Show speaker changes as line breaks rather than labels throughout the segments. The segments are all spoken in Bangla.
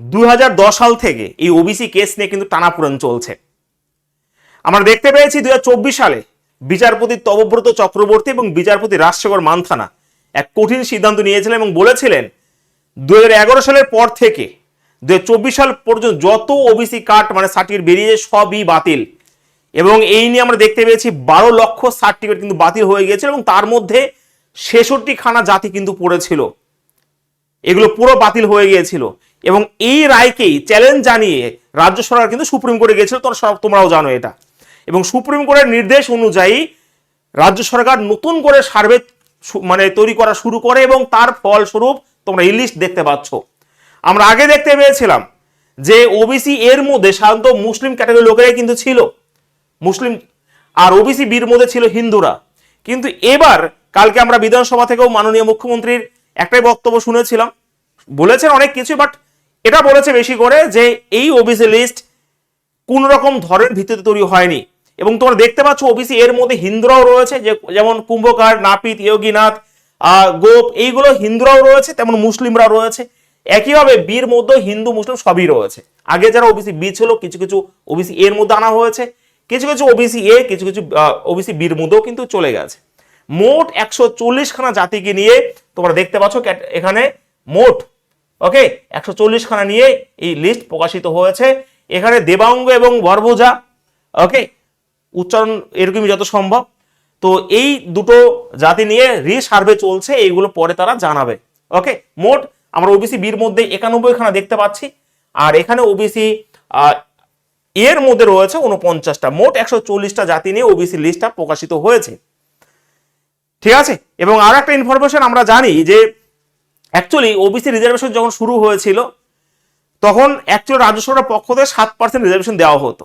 দুই হাজার দশ সাল থেকে এই ওবিসি কেস নিয়ে কিন্তু টানাপোড়েন চলছে। আমরা দেখতে পেয়েছি দুই হাজার চব্বিশ সালে বিচারপতি তবব্রত চক্রবর্তী এবং বিচারপতি রাজশেখর মান্থানা এক কঠিন সিদ্ধান্ত নিয়েছিলেন এবং বলেছিলেন, দুই হাজার এগারো সালের পর থেকে দু হাজার চব্বিশ সাল পর্যন্ত যত ওবিসি কার্ড মানে সার্টিফিকেট বেরিয়ে সবই বাতিল। এবং এই নিয়ে আমরা দেখতে পেয়েছি বারো লক্ষ সার্টিফিকেট কিন্তু বাতিল হয়ে গিয়েছিল এবং তার মধ্যে ছেষট্টি খানা জাতি কিন্তু পড়েছিল। এগুলো পুরো বাতিল হয়ে গিয়েছিল। এবং এই রায়কেই চ্যালেঞ্জ জানিয়ে রাজ্য সরকার কিন্তু সুপ্রিম কোর্টে সব তোমরাও জানো এটা। এবং সুপ্রিম কোর্টের নির্দেশ অনুযায়ী রাজ্য সরকার নতুন করে সার্ভে মানে তৈরি করা শুরু করে এবং তার ফলস্বরূপ তোমরা এই লিস্ট দেখতে পাচ্ছ। আমরা আগে দেখতে পেয়েছিলাম যে ওবিসি এর মধ্যে সাধারণত মুসলিম ক্যাটাগরি লোকেরাই কিন্তু ছিল। মুসলিম আর ওবিসি বির মধ্যে ছিল হিন্দুরা। কিন্তু এবার কালকে আমরা বিধানসভা থেকেও মাননীয় মুখ্যমন্ত্রীর একটাই বক্তব্য শুনেছিলাম। বলেছেন অনেক কিছু বাট এটা বলেছে বেশি করে যে এই ওবিসি লিস্ট কোন রকম ধরের ভিত্তিতে তৈরি হয়নি। এবং তোমরা দেখতে পাচ্ছ ওবিসি এর মধ্যে হিন্দুরাও রয়েছে যেমন কুম্ভকার নাপিত যোগীনাথ আহ, গোপ এইগুলো হিন্দুরাও রয়েছে তেমন মুসলিমরাও রয়েছে। একইভাবে বীর মধ্যে হিন্দু মুসলিম সবই রয়েছে। আগে যারা ওবিসি বি ছিল কিছু কিছু ওবিসি এর মধ্যে আনা হয়েছে কিছু কিছু ওবিসি এ কিছু কিছু ওবিসি বির মধ্যেও কিন্তু চলে গেছে। মোট একশো চল্লিশ খানা জাতিকে নিয়ে তোমরা দেখতে পাচ্ছ এখানে মোট ওকে একশো চল্লিশ খানা নিয়ে এই লিস্ট প্রকাশিত হয়েছে। এখানে দেবাঙ্গ এবং বরভুজা ওকে উচ্চারণ এরকমই যত সম্ভব। তো এই দুটো জাতি নিয়ে রিসার্ভে চলছে, এইগুলো পরে তারা জানাবে। ওকে মোট আমরা ওবিসি বির মধ্যে একানব্বই খানা দেখতে পাচ্ছি। আর এখানে ওবিসি এর মধ্যে রয়েছে উনপঞ্চাশটা মোট একশো চল্লিশটা জাতি নিয়ে ওবিসি লিস্টটা প্রকাশিত হয়েছে। ঠিক আছে? এবং আর একটা ইনফরমেশন আমরা জানি যে অ্যাকচুয়ালি ওবিসি রিজার্ভেশন যখন শুরু হয়েছিল, তখন অ্যাকচুয়ালি রাজ্য সরকারের পক্ষ থেকে সাত পার্সেন্ট রিজার্ভেশন দেওয়া হতো।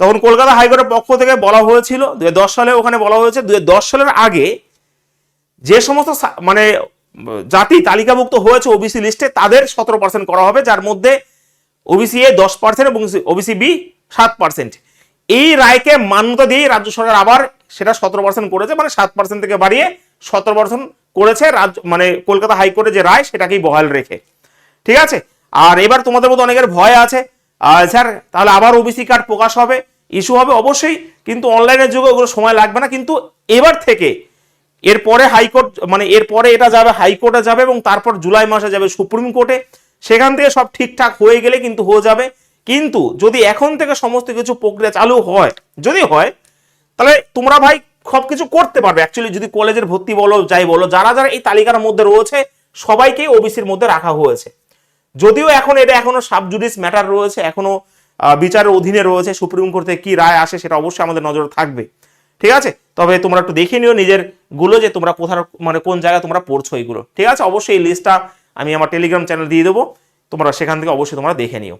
তখন কলকাতা হাইকোর্টের পক্ষ থেকে বলা হয়েছিল দু সালে ওখানে বলা হয়েছে দু সালের আগে যে সমস্ত মানে জাতি তালিকাভুক্ত হয়েছে ওবিসি লিস্টে তাদের সতেরো পার্সেন্ট করা হবে, যার মধ্যে ওবিসি এ দশ পার্সেন্ট এবং ওবিসি বি সাত পার্সেন্ট এই রায়কে মান্যতা দিয়ে রাজ্য সরকার আবার সেটা সতেরো পার্সেন্ট করেছে মানে সাত পার্সেন্ট থেকে বাড়িয়ে সতেরো পার্সেন্ট করেছে রাজ্য মানে কলকাতা হাইকোর্টে যে রায় সেটাকেই বহাল রেখে। ঠিক আছে? আর এবার তোমাদের মতো অনেকের ভয় আছে। স্যার, তাহলে আবার ওবিসি কার্ড প্রকাশ হবে ইস্যু হবে অবশ্যই, কিন্তু অনলাইনের যুগে ওগুলো সময় লাগবে না। কিন্তু এবার থেকে এরপরে হাইকোর্ট মানে এরপরে এটা যাবে, হাইকোর্টে যাবে এবং তারপর জুলাই মাসে যাবে সুপ্রিম কোর্টে। সেখান থেকে সব ঠিকঠাক হয়ে গেলে কিন্তু হয়ে যাবে। কিন্তু যদি এখন থেকে সমস্ত কিছু প্রক্রিয়া চালু হয়, যদি হয়, তাহলে তোমরা ভাই সব কিছু করতে পারবে। অ্যাকচুয়ালি যদি কলেজের ভর্তি বলো, যাই বলো, যারা যারা এই তালিকার মধ্যে রয়েছে সবাইকে ওবিসির মধ্যে রাখা হয়েছে। যদিও এখন এটা এখনও সাব জুডিস ম্যাটার রয়েছে, এখনও বিচারের অধীনে রয়েছে, সুপ্রিম কোর্টে কি রায় আসে সেটা অবশ্যই আমাদের নজরে থাকবে। ঠিক আছে? তবে তোমরা একটু দেখে নিও নিজেরগুলো যে তোমরা কোথার মানে কোন জায়গায় তোমরা পড়ছো এইগুলো ঠিক আছে? অবশ্যই এই লিস্টটা আমি আমার টেলিগ্রাম চ্যানেল দিয়ে দেবো। তোমরা সেখান থেকে অবশ্যই তোমরা দেখে নিও।